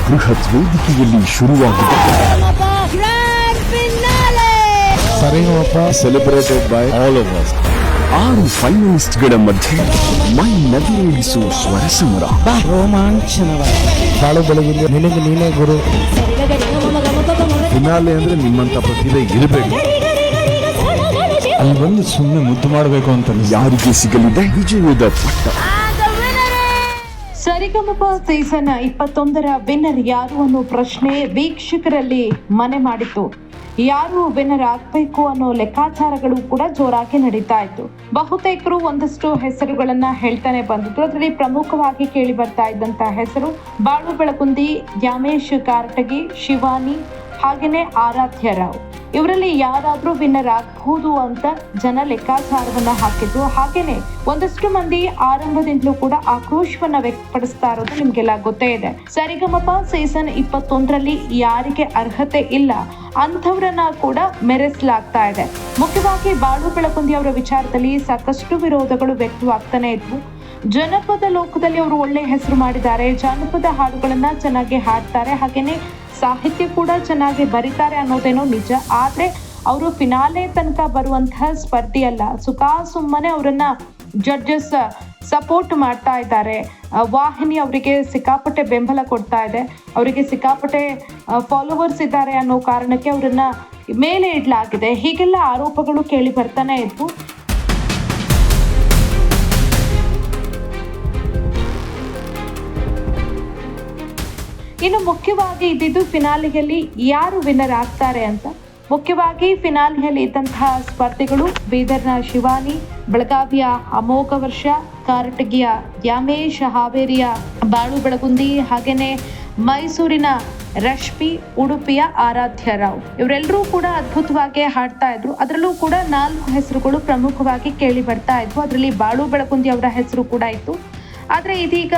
ಬೃಹತ್ ವೇದಿಕೆಯಲ್ಲಿ ಶುರುವಾಗಿದೆ celebrated by all of us ಆರು ಫೈನಲಿಸ್ಟ್ಗಳ ಮಧ್ಯೆ ಮೈ ನದಿರೇಳಿಸುವ ಸ್ವರ ಸಮರ ರೋಮಾಂಚನವಾಗಿ ಬಾಳು ಬೆಳಗಿನ ನಿನಗೆ ನೀನೇ ಗುರು ಫಿನಾಲೆ ಅಂದ್ರೆ ನಿಮ್ಮಂತ ಪ್ರತಿಭೆ ಇರಬೇಕು ಅಲ್ಲಿ ಬಂದು ಸುಮ್ಮನೆ ಮುದ್ದು ಮಾಡಬೇಕು ಅಂತ ಯಾರಿಗೆ ಸಿಗಲಿದೆ ವಿಜಯದ ಪಟ್ಟ ಸರಿಗಮಪ ಸೀಸನ್ ಇಪ್ಪತ್ತೊಂದರ ವಿನ್ನರ್ ಯಾರು ಅನ್ನೋ ಪ್ರಶ್ನೆ ವೀಕ್ಷಕರಲ್ಲಿ ಮನೆ ಮಾಡಿತ್ತು. ಯಾರು ವಿನ್ನರ್ ಆಗ್ಬೇಕು ಅನ್ನೋ ಲೆಕ್ಕಾಚಾರಗಳು ಕೂಡ ಜೋರಾಗಿ ನಡೀತಾ ಇತ್ತು. ಬಹುತೇಕರು ಒಂದಷ್ಟು ಹೆಸರುಗಳನ್ನ ಹೇಳ್ತಾನೆ ಬಂದಿದ್ರು. ಅದರಲ್ಲಿ ಪ್ರಮುಖವಾಗಿ ಕೇಳಿ ಬರ್ತಾ ಇದ್ದಂತ ಹೆಸರು ಬಾಳು ಬೆಳಗುಂದಿ ಯಾಮೇಶ್ ಕಾರಟಗಿ, ಶಿವಾನಿ ಹಾಗೇನೆ ಆರಾಧ್ಯ ರಾವ್. ಇವರಲ್ಲಿ ಯಾರಾದರೂ ವಿನ್ನರ್ ಆಗಬಹುದು ಅಂತ ಜನ ಲೆಕ್ಕಾಚಾರವನ್ನ ಹಾಕಿದ್ರು. ಹಾಗೇನೆ ಒಂದಷ್ಟು ಮಂದಿ ಆರಂಭದಿಂದಲೂ ಕೂಡ ಆಕ್ರೋಶವನ್ನ ವ್ಯಕ್ತಪಡಿಸ್ತಾ ಇರೋದು ನಿಮ್ಗೆಲ್ಲ ಗೊತ್ತೇ ಇದೆ. ಸರಿಗಮಪ ಸೀಸನ್ ಇಪ್ಪತ್ತೊಂದರಲ್ಲಿ ಯಾರಿಗೆ ಅರ್ಹತೆ ಇಲ್ಲ ಅಂಥವ್ರನ್ನ ಕೂಡ ಮೆರೆಸಲಾಗ್ತಾ ಇದೆ. ಮುಖ್ಯವಾಗಿ ಬಾಳು ಬೆಳಗುಂದಿ ಅವರ ವಿಚಾರದಲ್ಲಿ ಸಾಕಷ್ಟು ವಿರೋಧಗಳು ವ್ಯಕ್ತವಾಗ್ತಾನೆ ಇದ್ವು. ಜನಪದ ಲೋಕದಲ್ಲಿ ಅವರು ಒಳ್ಳೆ ಹೆಸರು ಮಾಡಿದ್ದಾರೆ. ಜಾನಪದ ಹಾಡುಗಳನ್ನ ಚೆನ್ನಾಗಿ ಹಾಡ್ತಾರೆ. ಹಾಗೇನೆ ಸಾಹಿತ್ಯ ಕೂಡ ಚೆನ್ನಾಗಿ ಬರೀತಾರೆ ಅನ್ನೋದೇನೋ ನಿಜ. ಆದ್ರೆ ಅವರು ಫಿನಾಲೆ ತನಕ ಬರುವಂತಹ ಸ್ಪರ್ಧಿ ಅಲ್ಲ ಸುಖಾ ಸುಮ್ಮನೆ ಅವರನ್ನ ಜಡ್ಜಸ್ ಸಪೋರ್ಟ್ ಮಾಡ್ತಾ ಇದ್ದಾರೆ. ವಾಹಿನಿ ಅವರಿಗೆ ಸಿಕ್ಕಾಪಟ್ಟೆ ಬೆಂಬಲ ಕೊಡ್ತಾ ಇದೆ. ಅವರಿಗೆ ಸಿಕ್ಕಾಪಟ್ಟೆ ಫಾಲೋವರ್ಸ್ ಇದ್ದಾರೆ ಅನ್ನೋ ಕಾರಣಕ್ಕೆ ಅವರನ್ನ ಮೇಲೆ ಇಡಲಾಗಿದೆ. ಹೀಗೆಲ್ಲ ಆರೋಪಗಳು ಕೇಳಿ ಬರ್ತಾನೆ ಇದ್ವು. ಇನ್ನು ಮುಖ್ಯವಾಗಿ ಇದ್ದಿದ್ದು ಫಿನಾಲಿಯಲ್ಲಿ ಯಾರು ವಿನ್ನರ್ ಆಗ್ತಾರೆ ಅಂತ? ಮುಖ್ಯವಾಗಿ ಫಿನಾಲಿಯಲ್ಲಿ ಇದ್ದಂತಹ ಸ್ಪರ್ಧಿಗಳು ಬೀದರ್ನ ಶಿವಾನಿ, ಬೆಳಗಾವಿಯ ಅಮೋಘ ವರ್ಷ, ಕಾರಟಗಿಯ ಯಾಮೇಶ ಹಾವೇರಿಯ ಬಾಳು ಬೆಳಗುಂದಿ ಹಾಗೆಯೇ ಮೈಸೂರಿನ ರಶ್ಮಿ, ಉಡುಪಿಯ ಆರಾಧ್ಯ ರಾವ್. ಇವರೆಲ್ಲರೂ ಕೂಡ ಅದ್ಭುತವಾಗಿ ಹಾಡ್ತಾ ಇದ್ರು. ಅದರಲ್ಲೂ ಕೂಡ ನಾಲ್ಕು ಹೆಸರುಗಳು ಪ್ರಮುಖವಾಗಿ ಕೇಳಿ ಬರ್ತಾ ಇದ್ವು. ಅದರಲ್ಲಿ ಬಾಳು ಬೆಳಕುಂದಿ ಅವರ ಹೆಸರು ಕೂಡ ಇತ್ತು. ಆದರೆ ಇದೀಗ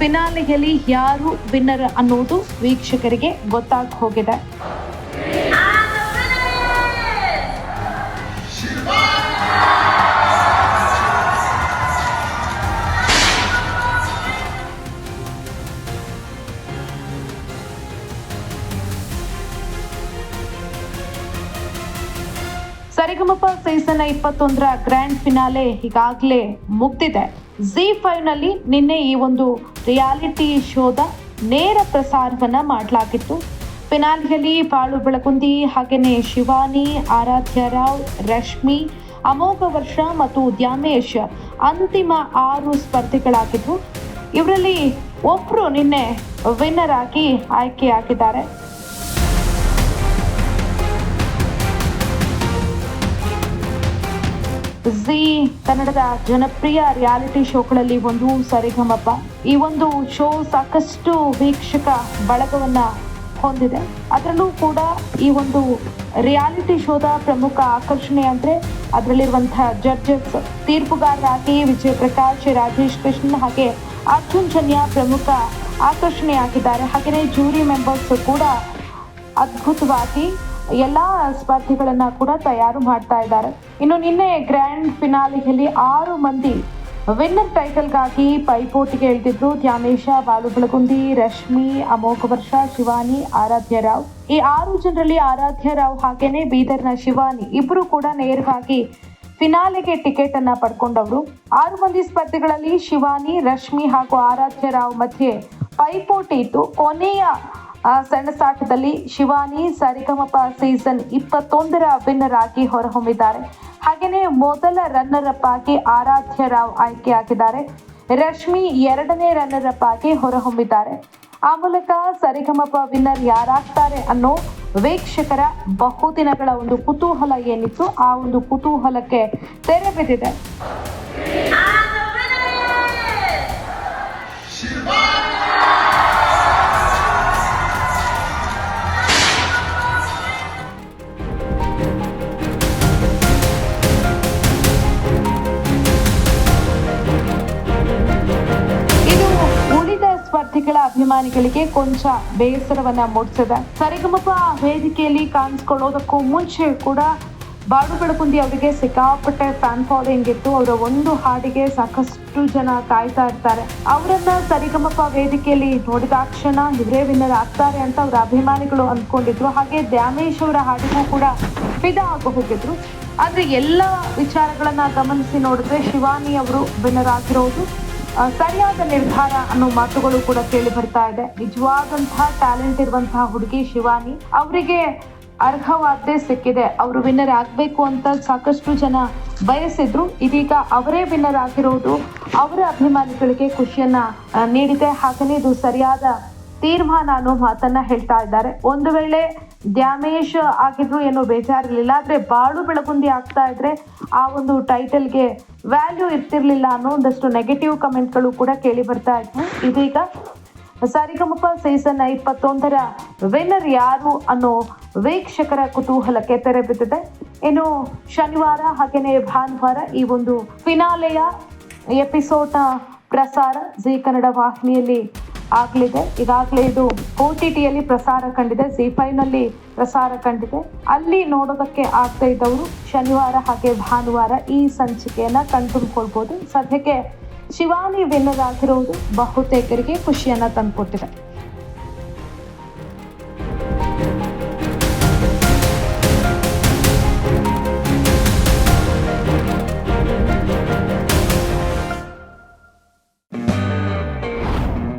ಫಿನಾಲೆಯಲ್ಲಿ ಯಾರು ವಿನ್ನರ್ ಅನ್ನೋದು ವೀಕ್ಷಕರಿಗೆ ಗೊತ್ತಾಗಿ ಹೋಗಿದೆ. ಸರಿಗಮಪ ಸೀಸನ್ ಇಪ್ಪತ್ತೊಂದರ ಗ್ರ್ಯಾಂಡ್ ಫಿನಾಲೆ ಈಗಾಗಲೇ ಮುಗ್ದಿದೆ. ಜಿ ಫೈವ್ನಲ್ಲಿ ನಿನ್ನೆ ಈ ಒಂದು ರಿಯಾಲಿಟಿ ಶೋದ ನೇರ ಪ್ರಸಾರವನ್ನು ಮಾಡಲಾಗಿತ್ತು. ಫಿನಾಲೆಯಲ್ಲಿ ಪಾಳು ಬೆಳಕುಂದಿ ಹಾಗೆಯೇ ಶಿವಾನಿ, ಆರಾಧ್ಯ ರಾವ್, ರಶ್ಮಿ, ಅಮೋಘ ವರ್ಷ ಮತ್ತು ದ್ಯಾಮೇಶ್ ಅಂತಿಮ ಆರು ಸ್ಪರ್ಧಿಗಳಾಗಿದ್ದು, ಇವರಲ್ಲಿ ಒಬ್ಬರು ನಿನ್ನೆ ವಿನ್ನರ್ ಆಗಿ ಆಯ್ಕೆಯಾಗಿದ್ದಾರೆ. ಜಿ ಕನ್ನಡದ ಜನಪ್ರಿಯ ರಿಯಾಲಿಟಿ ಶೋಗಳಲ್ಲಿ ಒಂದು ಸರಿಗಮಪ. ಈ ಒಂದು ಶೋ ಸಾಕಷ್ಟು ವೀಕ್ಷಕ ಬಳಗವನ್ನ ಹೊಂದಿದೆ. ಅದರಲ್ಲೂ ಕೂಡ ಈ ಒಂದು ರಿಯಾಲಿಟಿ ಶೋದ ಪ್ರಮುಖ ಆಕರ್ಷಣೆ ಅಂದ್ರೆ ಅದರಲ್ಲಿರುವಂತಹ ಜಡ್ಜಸ್ ತೀರ್ಪುಗಾರರಾಗಿ ವಿಜಯ್ ಪ್ರಕಾಶ್ ರಾಜೇಶ್ ಕೃಷ್ಣ ಹಾಗೆ ಅರ್ಜುನ್ ಜನ್ಯ ಪ್ರಮುಖ ಆಕರ್ಷಣೆಯಾಗಿದ್ದಾರೆ. ಹಾಗೆಯೇ ಜೂರಿ ಮೆಂಬರ್ಸ್ ಕೂಡ ಅದ್ಭುತವಾಗಿ ಎಲ್ಲಾ ಸ್ಪರ್ಧಿಗಳನ್ನ ಕೂಡ ತಯಾರು ಮಾಡ್ತಾ ಇದ್ದಾರೆ. ಇನ್ನು ನಿನ್ನೆ ಗ್ರ್ಯಾಂಡ್ ಫಿನಾಲಿಯಲ್ಲಿ ಆರು ಮಂದಿ ವಿನ್ನರ್ ಟೈಟಲ್ಗಾಗಿ ಪೈಪೋಟಿಗೆ ಇಳಿದಿದ್ರು. ಧ್ಯಾನೇಶ ಬಾಲು ಬೆಳಗುಂದಿ ರಶ್ಮಿ, ಅಮೋಘ ವರ್ಷ, ಶಿವಾನಿ, ಆರಾಧ್ಯ ರಾವ್. ಈ ಆರು ಜನರಲ್ಲಿ ಆರಾಧ್ಯ ರಾವ್ ಹಾಗೇನೆ ಬೀದರ್ನ ಶಿವಾನಿ ಇಬ್ಬರು ಕೂಡ ನೇರವಾಗಿ ಫಿನಾಲೆಗೆ ಟಿಕೆಟ್ ಅನ್ನ ಪಡ್ಕೊಂಡವರು. ಆರು ಮಂದಿ ಸ್ಪರ್ಧೆಗಳಲ್ಲಿ ಶಿವಾನಿ, ರಶ್ಮಿ ಹಾಗೂ ಆರಾಧ್ಯ ರಾವ್ ಮಧ್ಯೆ ಪೈಪೋಟಿ ಇತ್ತು. ಕೊನೆಯ ಆ ಸೆಣಸಾಟದಲ್ಲಿ ಶಿವಾನಿ ಸರಿಗಮಪ ಸೀಸನ್ ಇಪ್ಪತ್ತೊಂದರ ವಿನ್ನರ್ ಆಗಿ ಹೊರಹೊಮ್ಮಿದ್ದಾರೆ. ಹಾಗೆಯೇ ಮೊದಲ ರನ್ನರ್ ಅಪ್ ಆಗಿ ಆರಾಧ್ಯ ರಾವ್ ಆಯ್ಕೆಯಾಗಿದ್ದಾರೆ. ರಶ್ಮಿ ಎರಡನೇ ರನ್ನರ್ ಅಪ್ ಆಗಿ ಹೊರಹೊಮ್ಮಿದ್ದಾರೆ. ಆ ಮೂಲಕ ಸರಿಗಮಪ ವಿನ್ನರ್ ಯಾರಾಗ್ತಾರೆ ಅನ್ನೋ ವೀಕ್ಷಕರ ಬಹುದಿನಗಳ ಒಂದು ಕುತೂಹಲ ಏನಿತ್ತು, ಆ ಒಂದು ಕುತೂಹಲಕ್ಕೆ ತೆರೆ ಬಿದ್ದಿದೆ. ಅಭಿಮಾನಿಗಳಿಗೆ ಕೊಂಚ ಬೇಸರವನ್ನ ಮೂಡಿಸಿದೆ. ಸರಿಗಮಪ ವೇದಿಕೆಯಲ್ಲಿ ಕಾಣಿಸ್ಕೊಳ್ಳೋದಕ್ಕೂ ಮುಂಚೆ ಕೂಡ ಬಾಡು ಬೆಳಕುಂದಿ ಅವರಿಗೆ ಸಿಕ್ಕಾಪಟ್ಟೆ ಫ್ಯಾನ್ ಫಾಲೋಯಿಂಗ್ ಇತ್ತು. ಅವರ ಒಂದು ಹಾಡಿಗೆ ಸಾಕಷ್ಟು ಜನ ಕಾಯ್ತಾ ಇರ್ತಾರೆ. ಅವರನ್ನ ಸರಿಗಮಪ ವೇದಿಕೆಯಲ್ಲಿ ನೋಡಿದಾಕ್ಷಣ ಇವರೇ ವಿನ್ನರ್ ಆಗ್ತಾರೆ ಅಂತ ಅವರ ಅಭಿಮಾನಿಗಳು ಅಂದ್ಕೊಂಡಿದ್ರು ಹಾಗೆ ದ್ಯಾಮೇಶ್ ಅವರ ಹಾಡಿಗೂ ಕೂಡ ಫಿದಾ ಆಗೋಗಿದ್ರು ಹೋಗಿದ್ರು. ಆದ್ರೆ ಎಲ್ಲ ವಿಚಾರಗಳನ್ನ ಗಮನಿಸಿ ನೋಡಿದ್ರೆ ಶಿವಾನಿ ಅವರು ವಿನ್ನರ್ ಆಗಿರೋದು. ಸರಿಯಾದ ನಿರ್ಧಾರ ಅನ್ನೋ ಮಾತುಗಳು ಕೂಡ ಕೇಳಿ ಬರ್ತಾ ಇದೆ. ನಿಜವಾದಂತಹ ಟ್ಯಾಲೆಂಟ್ ಇರುವಂತಹ ಹುಡುಗಿ ಶಿವಾನಿ, ಅವರಿಗೆ ಅರ್ಹವಾದ್ದೇ ಸಿಕ್ಕಿದೆ. ಅವರು ವಿನ್ನರ್ ಆಗಬೇಕು ಅಂತ ಸಾಕಷ್ಟು ಜನ ಬಯಸಿದ್ರು. ಇದೀಗ ಅವರೇ ವಿನ್ನರ್ ಆಗಿರೋದು. ಅವರ ಅಭಿಮಾನಿಗಳಿಗೆ ಖುಷಿಯನ್ನ ನೀಡಿದೆ. ಹಾಗೆಯೇ ಇದು ಸರಿಯಾದ ತೀರ್ಮಾನ ಅನ್ನೋ ಮಾತನ್ನ ಹೇಳ್ತಾ ಇದ್ದಾರೆ. ಒಂದು ವೇಳೆ ಡ್ಯಾಮೇಜ್ ಆಗಿದ್ರು ಏನೋ ಬೇಜಾರಿರ್ಲಿಲ್ಲ, ಆದ್ರೆ ಬಾಳು ಬೆಳಗುಂದಿ ಆಗ್ತಾ ಇದ್ರೆ ಆ ಒಂದು ಟೈಟಲ್ಗೆ ವ್ಯಾಲ್ಯೂ ಇರ್ತಿರ್ಲಿಲ್ಲ ಅನ್ನೋ ಒಂದಷ್ಟು ನೆಗೆಟಿವ್ ಕಮೆಂಟ್ಗಳು ಕೂಡ ಕೇಳಿ ಬರ್ತಾ ಇದ್ವು. ಇದೀಗ ಸಾರಿಗಮಪ ಸೀಸನ್ ಇಪ್ಪತ್ತೊಂದರ ವಿನ್ನರ್ ಯಾರು ಅನ್ನೋ ವೀಕ್ಷಕರ ಕುತೂಹಲಕ್ಕೆ ತೆರೆ ಬಿದ್ದಿದೆ. ಇನ್ನು ಶನಿವಾರ ಹಾಗೇನೆ ಭಾನುವಾರ ಈ ಒಂದು ಫಿನಾಲೆಯ ಎಪಿಸೋಡ್ನ ಪ್ರಸಾರ ಜೀ ಕನ್ನಡ ವಾಹಿನಿಯಲ್ಲಿ ಆಗಲಿದೆ. ಈಗಾಗಲೇ ಇದು ಒ ಟಿ ಟಿಯಲ್ಲಿ ಪ್ರಸಾರ ಕಂಡಿದೆ. ಜಿ ನಲ್ಲಿ ಪ್ರಸಾರ ಕಂಡಿದೆ. ಅಲ್ಲಿ ನೋಡೋದಕ್ಕೆ ಆಗ್ತಾ ಇದ್ದವರು ಶನಿವಾರ ಹಾಗೆ ಭಾನುವಾರ ಈ ಸಂಚಿಕೆಯನ್ನ ಕಂಡುಕೊಳ್ಬೋದು. ಸದ್ಯಕ್ಕೆ ಶಿವಾನಿ ವಿನ್ನರ್ ಬಹುತೇಕರಿಗೆ ಖುಷಿಯನ್ನ ತಂದುಕೊಟ್ಟಿದೆ.